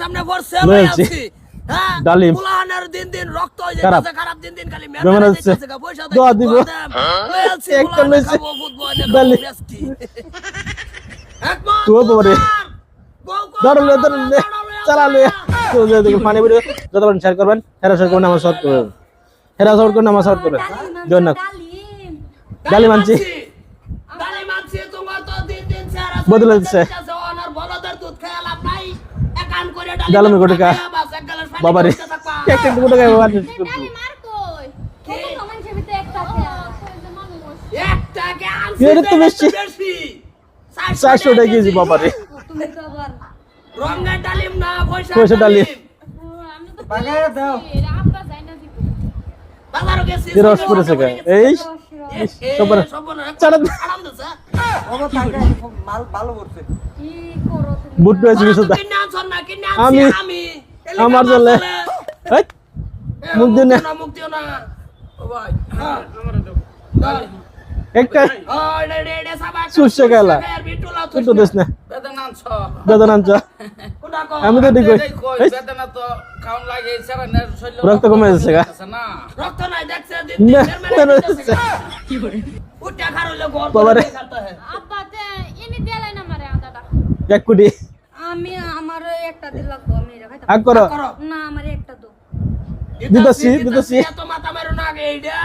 সামনে পড়ছে আছি। হ্যাঁ ডালিম। পুলাহানের দিন দিন রক্ত হয়ে যাচ্ছে খারাপ দিন দিন খালি পয়সা দিব। একটা লইছে। ডালিম। তো পানি বেরিয়ে যত পারেন শেয়ার করবেন হেরা শেয়ার করবেন আমার সাপোর্ট করবেন হেরা সাপোর্ট করবেন আমার সাপোর্ট করবেন জন্য ডালিম ডালিম আনছি। বদলে দিচ্ছে। কে? কত সমান সেবিতে একটা খেয়া একটাকে আনছি, এর তো বেশি। বেশি। চারশো টাকা কেজি বাবারে। তুমি তো আবার রঙের ডালিম। রস পড়েছে গা। এই সবার সর্বনাশ, বুট কিছু আমি- আমার। এই মুখ দিও না। মুখ দিও না, মুখ দিও না। ও ভাই, হ্যাঁ। ধর। একটা ও, এটা, এটা, এটা সবাই একটা সুসে গেলা। একটু। না বেদনা আনছ? আমি তো ঠিক শৈল রক্ত কমে যাচ্ছে রক্ত নাই, দেখছে, উঠে খার ঘর বাবারে। করে খাতে হয়। আব্বা ইনি দেলাই না মারে আদাটা এক কোটি আমি আমার একটা দিল লাগবো আমি খাইতাম আগ করো করো। না আমার একটা দো দিতাছি, দিতাছি। এত মাথা মারো না আগে এইটা।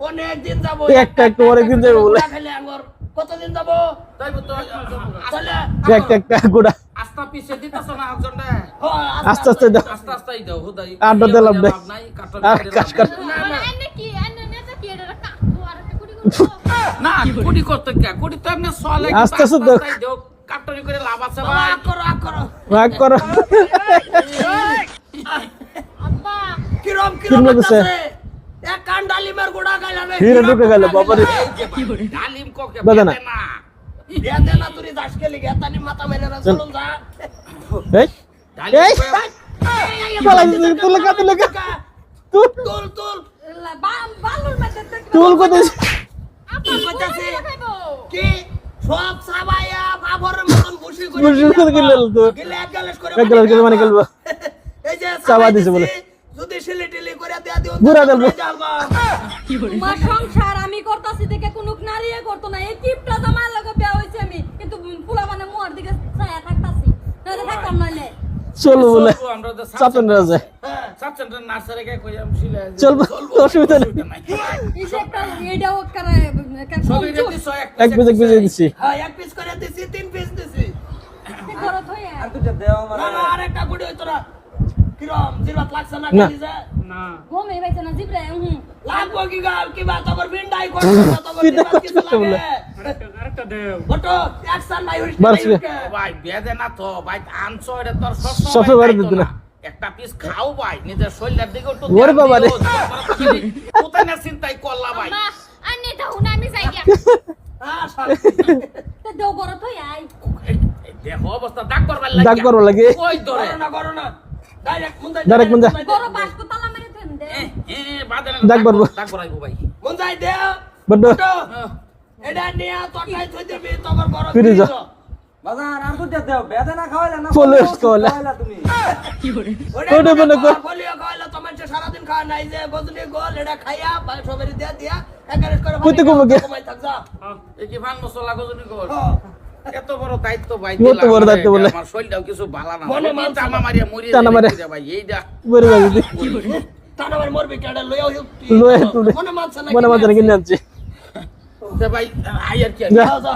অনেক দিন যাব। একটা একটু অনেক দিন যাব বলে। একটা খেলে আঙ্গুর। কতদিন যাব? তাই তো তাহলে একটা একটা গুড়া আস্তা পিছে দিতাছ না একজনটা আস্তে আস্তে দাও আস্তে আস্তেই দাও হুদাই দাও নাই। কাজ কর না, না। কি এনে নেতা কি এটা কাকু আর একটা কুড়ি না কুড়ি করতে কে কুড়ি তো এমনি সলে আস্তে আস্তে দাও। দাও কাটরি করে লাভ আছে বাবা, ভাই আগ করো, আগ করো। ভাগ করো আব্বা কিরম কিরম কিরম লাগতেছে? লাগতেছে? এক কান ডালিমের গুঁড়া খাইলাম, এই হিরে ঢুকে গেল, গুঁড়া বাবারে। ডালিম কোকে বেদনা। বেদনা দিয়া দে না, তুই দাস খেলি, গেতানি মাথা মেরে না, চলুন যা। এই ডালিম এই কয়ে- পালা দিছে, তুলে কা তুলে কা তুল তুল, তুল। বালুর মধ্যে দেখবে তুল কত আপা কইতাছে? খাইবো কি? সব সাবাইয়া, বাবরের মতন ভুসি করে বুঝি করে গেলে তো এক গ্লাস করে এক গ্লাস করে পানি পানি এই যে চাবা দিছে বলে। যদি সিলি টিলি করে দেয়া দিও গুড়া তো দেবো। পুরো যাব। সংসার আমি করতাছি দেখে কোনো নারীয়ে করতো না এই টিপটা জামার লগে বিয়া হইছে আমি কিন্তু ফুলা মানে মোর দিকে ছায়া থাকতাছি থাকতাম চলো বলে চাপেন রাজা চলবো অসুবিধা নেই এক পিস এক পিস দিচ্ছি হ্যাঁ, এক পিস করে দিছি, তিন পিস দিছি। ঘর থইয়া আর দুটা দেও না, আমার না, আর একটা গুড়ি হইতো না। কিরম, জিরবাত লাগছে না না। খালি না ঘুমে বাইছে না জিবরে হুম লাগবো কি গাল, কি বা, তখন ভিন্ডাই করছে না, জিরবাত কিছু লাগে। আরেকটা দেও ওটো, action নাই হইছে, বাড়ছে। নাই হইছে। তো ভাই আনছো এটা তোর সব সবসময় বাড়ি দিত না। একটা পিস খাও ভাই নিজের শরীরের দিকে একটু ওরে বাবা রে। কোথায় না চিন্তাই করলা ভাই মা আনি তো হুনা আমি যাই গিয়া হ্যাঁ। তে দেও আই অবস্থা ডাক করবার ডাক করবার লাগে। কই ধরে না, করো না। Direct মুন্দাই, Direct মুন্দাই। মুন্দাই দে। বাসকো তালা মেরে থেন দে এ, এ, বাদে ডাক করব। ডাক করাইবো ভাই মুন্দাই দে। বড্ড ওটো, হ্যাঁ। এটা নিয়ে থই দিবি, তখন গরম দেও বেদনা খাওয়াইলা না খাওয়াইলা। ওটা মনে কর। বলিও খাওয়াইলে তো মানুষে সারাদিন খাওয়া নাই যে গজনি গোল এটা খাইয়া সবের দিয়া দিয়া একারেজ করে কইতে পানি গে। কমাই থাক যা এই কি ভান মশলা গজনি কর হ্যাঁ। এত বড় দায়িত্ব ভাই কত বড় দায়িত্ব বলে। আমার শরীরটাও কিছু ভালো না মনে মানছে টানা না। মারিয়া মরিয়া টানা মারিয়া। ভাই এইটা মরবি কেডা তুলে। মনে মানছে না মনে কিনে আনছি ভাই আই আর কি যা।